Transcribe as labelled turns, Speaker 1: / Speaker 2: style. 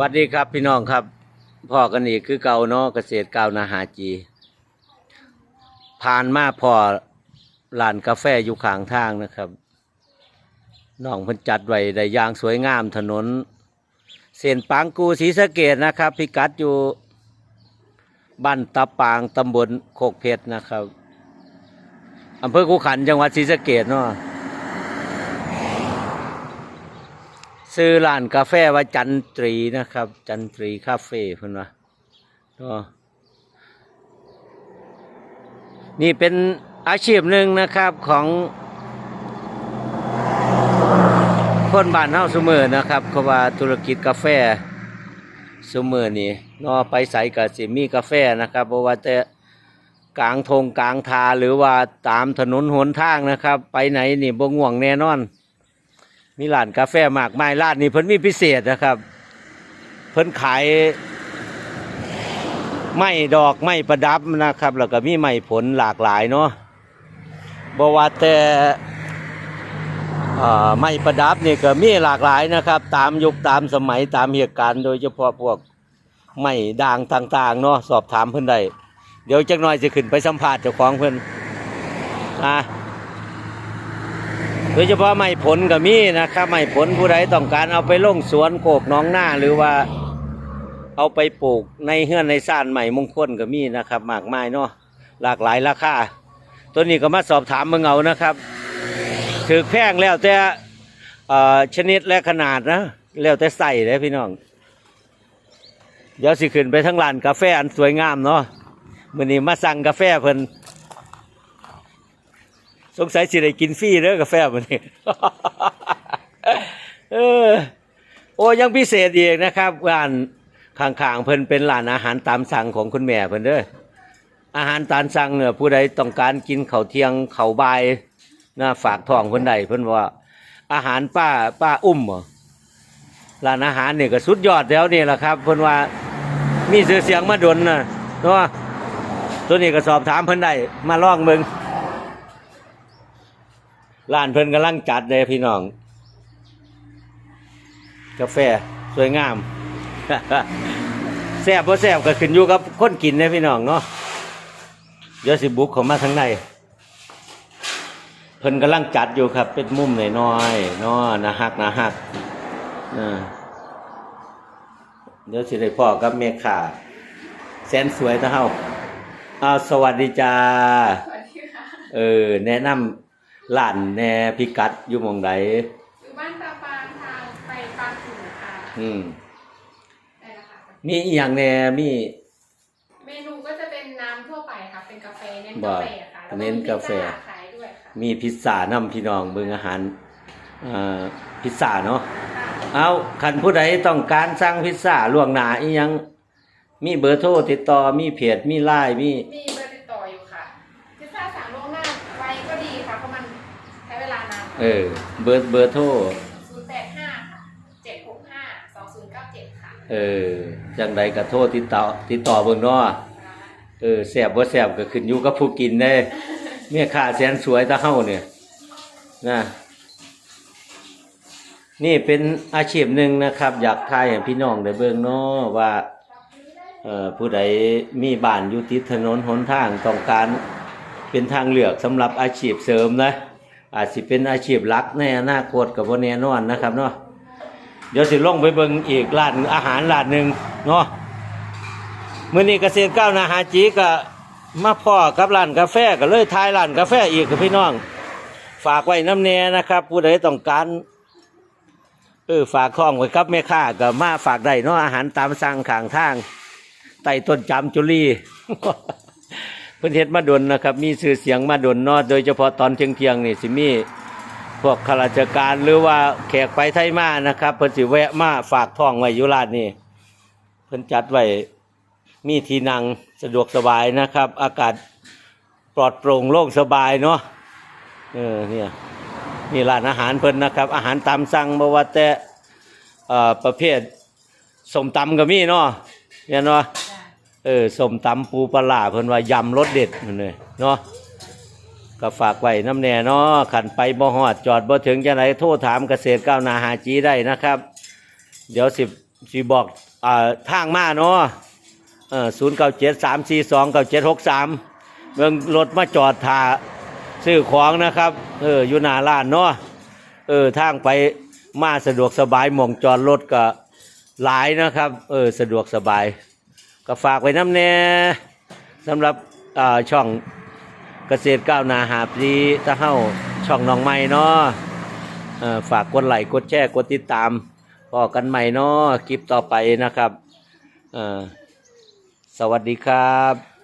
Speaker 1: วัสดีครับพี่น้องครับพ่อกันอีกคือเก่าเนาะเกษตรเกานาหาจี ผ่านมาพอร้านกาแฟอยู่ข้างทางนะครับน้องเพิ่นจัดไว้ได้อย่างสวยงามถนน เส้นปางกูศรีสะเกดนะครับ พิกัดอยู่บ้านตะปางตำบลโคกเพชรนะครับอำเภอคูขันจังหวัดศรีสะเกดเนาะ ซื้อร้านกาแฟว่าจันตรีนะครับ จันตรีคาเฟ่เพิ่นว่าก็นี่เป็นอาชีพหนึ่งนะครับของ คนบ้านเฮาซุมือนะครับเขาว่าธุรกิจกาแฟซุมือนี่นอไปใส่กับสิมีกาแฟนะครับเพราะว่าแต่กลางทงกลางทาหรือว่าตามถนนหนทางนะครับ ไปไหนนี่บ่ง่วงแน่นอน มีร้านกาแฟมากมายร้านนี้เพิ่นมีพิเศษนะครับ เพิ่นขายไม้ดอกไม้ประดับนะครับ แล้วก็มีไม้ผลหลากหลายเนาะบว่าแต่ไม้ประดับนี่ก็มีหลากหลายนะครับ ตามยุคตามสมัยตามเหตุการณ์โดยเฉพาะพวกไม้ด่างต่างๆเนาะสอบถามเพิ่นได้เดี๋ยวจักหน่อยจะขึ้นไปสัมภาษณ์เจ้าของเพิ่นอะ โดยเฉพาะไม้ผลก็มีนะครับไม้ผลผู้ใดต้องการเอาไปลงสวนโกกน้องหน้าหรือว่าเอาไปปลูกในเฮือนในซ่านใหม่มงคลก็มีนะครับมากมายเนาะหลากหลายราคาตัวนี้ก็มาสอบถามมืองเอานะครับถือแพงแล้วแต่ชนิดและขนาดนะแล้วแต่ใส่เลยพี่น้อง เดี๋ยวสิขึ้นไปทั้งร้านกาแฟอันสวยงามเนาะมื้อนี้มาสั่งกาแฟเพิ่น สงสัยสิได้กินฟรีเด้อกาแฟมันนี่เออ โอ้ยังพิเศษอีกนะครับร้านข้างๆเพิ่นเป็นร้านอาหารตามสั่งของคุณแม่เพิ่นเด้ออาหารตามสั่งเนี่ยผู้ใดต้องการกินข้าวเที่ยงข้าวบ่ายนะฝากท้องเพิ่นได้เพิ่นว่า อาหารป้าป้าอุ้มหรอร้านอาหารเนี่ยก็สุดยอดแล้วนี่แหละครับเพิ่นว่ามีชื่อเสียงมาดนนะเนาะตัวนี้ก็สอบถามเพิ่นได้มาลองเบิ่ง ร้านเพิ่นกำลังจัดเลยพี่น้อง กาแฟสวยงามแซ่บบ่แซ่บก็ขึ้นอยู่กับคนกินนะพี่น้องเนาะเดี๋ยวสิบุกเข้ามาทางในเพิ่นกำลังจัดอยู่ครับ เป็นมุมน้อยๆเนาะนะฮักนะฮักเดี๋ยวสิได้พ่อกับเมค่าแสนสวยตะเฮาอ้าวสวัสดีจ้า
Speaker 2: สวัสดีค่ะ
Speaker 1: เออ แนะนำ ร้านแหน่พิกัดอยู่หมองใด
Speaker 2: อยู่บ้านตาปางทางไปปางถึงค่ะ
Speaker 1: อืม
Speaker 2: ได้แล้วค่ะ
Speaker 1: มีอีหยังแหน่มี
Speaker 2: เมนูก็จะเป็นน้ำทั่วไปค่ะ เป็นกาแฟเน้น
Speaker 1: บ่
Speaker 2: กาแฟค่ะแล้ว
Speaker 1: เน้นกาแฟ
Speaker 2: มีพิซซ่ขายด้วยค่ะ
Speaker 1: มีพิซซ่านำพี่น้องเบิ่งอาหารอ่าพิซซ่าเนาะ
Speaker 2: ค่ะ
Speaker 1: เอาคันผู้ใดต้องการสั่งพิซซ่าล่วงหน้าอีหยัง มีเบอร์โทรติดต่อมีเพจมีไลน์มี
Speaker 2: มี ใช้เวลานาน
Speaker 1: เออ เบอร์เบอร์โทร
Speaker 2: ศูนย์แปดห้าค่ะเจ็ดหกห้าสองศูนย์เก้าเจ็ดค่ะ
Speaker 1: เออจังใดก็โทรติดต่อติดต่อเบิ่งเนาะเออแซ่บบ่แซ่บก็ขึ้นอยู่กับผู้กินเด้เมียค่าแสนสวยตะเฮาเนี่ยนะนี่เป็นอาชีพหนึ่งนะครับ อยากทายให้พี่น้องได้เบิ่งเนาะว่าเอ่อผู้ใดมีบ้านอยู่ติดถนนหนทางต้องการเป็นทางเลือกสำหรับอาชีพเสริมนะ อาจสิเป็นอาชีพหลักในอนาคตก็บ่แน่นอนนะครับเนาะเดี๋ยวสิลงไปเบิ่งอีกร้านอาหารร้านหนึ่งเนาะมื่อนี้เกษตรก้าวหนาหาจีก็มาพ่อกับร้านกาแฟก็เลยทายร้านกาแฟอีกกับพี่น้อง ฝากไว้น้ำแน่นะครับ ผู้ใดต้องการเออฝากข้องไว้กับแม่ค้าก็มาฝากได้เนาะอาหารตามสั่งข้างทางไต่ต้นจามจุลี เพิ่นเฮ็ดมาดนนะครับ มีชื่อเสียงมาดนเนาะโดยเฉพาะตอนเที่ยงเที่ยงๆนี่สิมีพวกข้าราชการหรือว่าแขกไปไทยมานะครับเพิ่นสิแวะมาฝากท้องไว้อยู่ร้านนี้เพิ่นจัดไว้มีที่นั่งสะดวกสบายนะครับ อากาศปลอดโปร่งโล่งสบายเนาะเออเนี่ยนี่ร้านอาหารเพิ่นนะครับ อาหารตามสั่งบ่ว่าแต่เอ่อประเภทสมตำก็มีเนาะเนี่ยเนาะ เออสมตำปูปลาเพิ่นว่ายำรสเด็ดนั่นเลยเนาะก็ฝากไว้น้ำแน่เนาะขันไปบ่ฮอดจอดบ่ถึงจะไหนโทรถามเกษตรก้าวนาหาจีได้นะครับ เดี๋ยวสิบสิบอกอ่าทางมาเนาะเออศูนย์เก้าเจ็ดสามสี่สองเก้าเจ็ดหกสามเมืองรถมาจอดท่าซื้อของนะครับ เอออยู่หน้าร้านเนาะเออทางไปมาสะดวกสบายหมองจอดรถก็หลายนะครับ เออสะดวกสบาย ก็ฝากไว้น้ำแน่สำหรับช่องเกษตรก้าวหนาหาปีถ้าเข้าช่องน้องใหม่เนาะเอ่อฝากกดไลค์กดแชร์กดติดตามพอกันใหม่เนาะคลิปต่อไปนะครับสวัสดีครับ